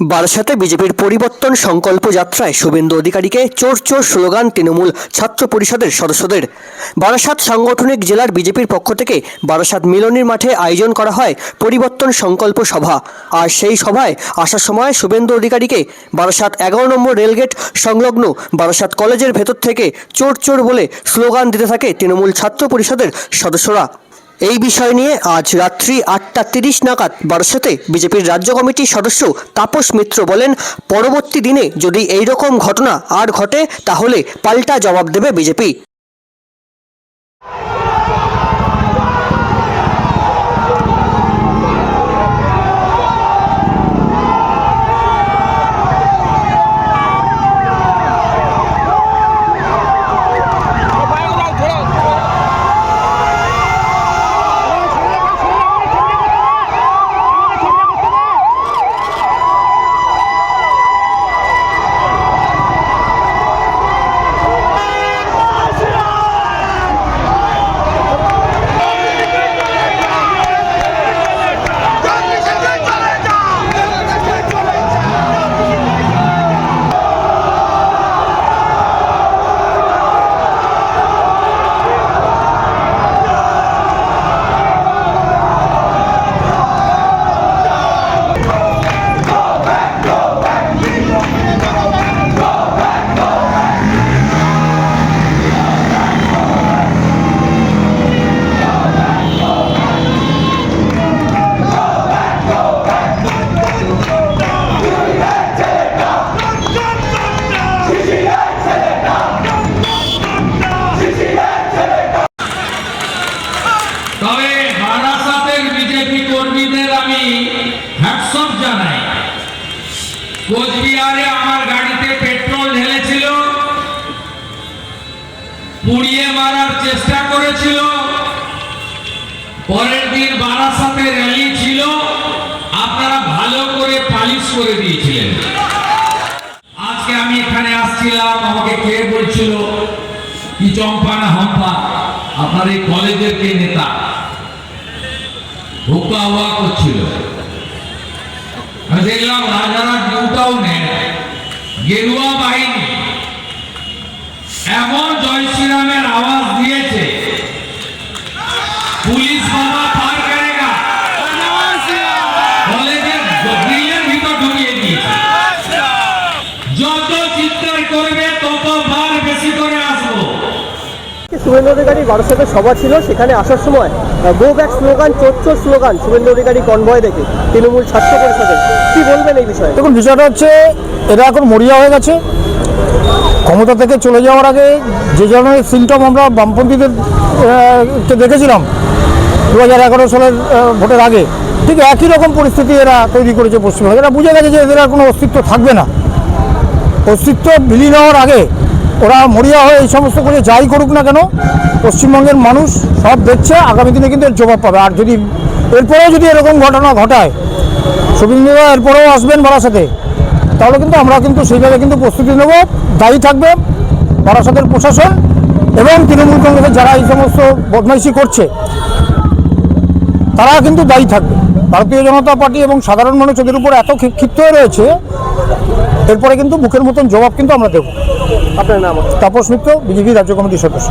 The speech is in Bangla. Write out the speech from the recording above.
বারাসাতে বিজেপির পরিবর্তন সংকল্প যাত্রায় শুভেন্দু অধিকারীকে চোর চোর স্লোগান তৃণমূল ছাত্র পরিষদের সদস্যদের। বারাসাত সাংগঠনিক জেলার বিজেপির পক্ষ থেকে বারাসাত মিলনের মাঠে আয়োজন করা হয় পরিবর্তন সংকল্প সভা। আর সেই সভায় আসার সময় শুভেন্দু অধিকারীকে বারাসাত এগারো নম্বর রেলগেট সংলগ্ন বারাসাত কলেজের ভেতর থেকে চোর চোর বলে স্লোগান দিতে থাকে তৃণমূল ছাত্র পরিষদের সদস্যরা। এই বিষয় নিয়ে আজ রাত্রি আটটা তিরিশ নাগাদ বারোশোতে বিজেপির রাজ্য কমিটির সদস্য তাপস মিত্র বলেন, পরবর্তী দিনে যদি এই রকম ঘটনা আর ঘটে, তাহলে পাল্টা জবাব দেবে বিজেপি। করেছিল পরের দিন বারাসাতে র্যালি ছিল। আপনারা ভালো করে পালিশ করে দিয়েছিলেন। আজকে আমি এখানে আসছিলাম, আমাকে কে বলছিল? কি চম্পা না হম্পা? আপনার এই কলেজের কে নেতা? হুক্কা হুয়া করছিল। দেখলাম রাজারা নিউ নেন গেরুয়া বাহিনী। এমন জয় শ্রীরামের আওয়াজ দিয়েছে যত চিৎকার করবে তত বার বেশি করে আসব। শুভেন্দু অধিকারী বারাসাতে সভা ছিল সেখানে আসার সময় গো ব্যাক স্লোগান চোর চোর স্লোগান শুভেন্দু অধিকারী কনভয় দেখে তৃণমূল ছাত্র পরিষদের। কি বলবেন এই বিষয়ে? দেখুন বিষয়টা হচ্ছে এরা এখন মরিয়া হয়ে গেছে। ক্ষমতা থেকে চলে যাওয়ার আগে যে ধরনের সিমটম আমরা বামপন্থীদের দেখেছিলাম দু হাজার এগারো সালের ভোটের আগে ঠিক একই রকম পরিস্থিতি এরা তৈরি করেছে পশ্চিমবঙ্গে। এরা বুঝে গেছে যে এদের আর কোনো অস্তিত্ব থাকবে না। অস্তিত্ব বিলীন হওয়ার আগে ওরা মরিয়া হয়ে এই সমস্ত করে যাই করুক না কেন, পশ্চিমবঙ্গের মানুষ সব দেখছে, আগামী দিনে কিন্তু এর জবাব পাবে। আর যদি এরপরেও যদি এরকম ঘটনা ঘটায় শুভেন্দুরা এরপরেও আসবেন বারাসাতে, তাহলে কিন্তু আমরা কিন্তু সেইভাবে কিন্তু প্রস্তুতি নেব। দায়ী থাকবে বারাসাতের প্রশাসন এবং তৃণমূল কংগ্রেসের যারা এই সমস্ত বদমাইশি করছে, তারা কিন্তু দায়ী থাকবে। ভারতীয় জনতা পার্টি এবং সাধারণ মানুষ ওদের উপর এত ক্ষি- ক্ষিপ্ত রয়েছে এরপরে কিন্তু মুখের মতন জবাব কিন্তু আমরা দেবো। আপনার নাম? তাপস মিত্র বিজেপি রাজ্য কমিটির সদস্য।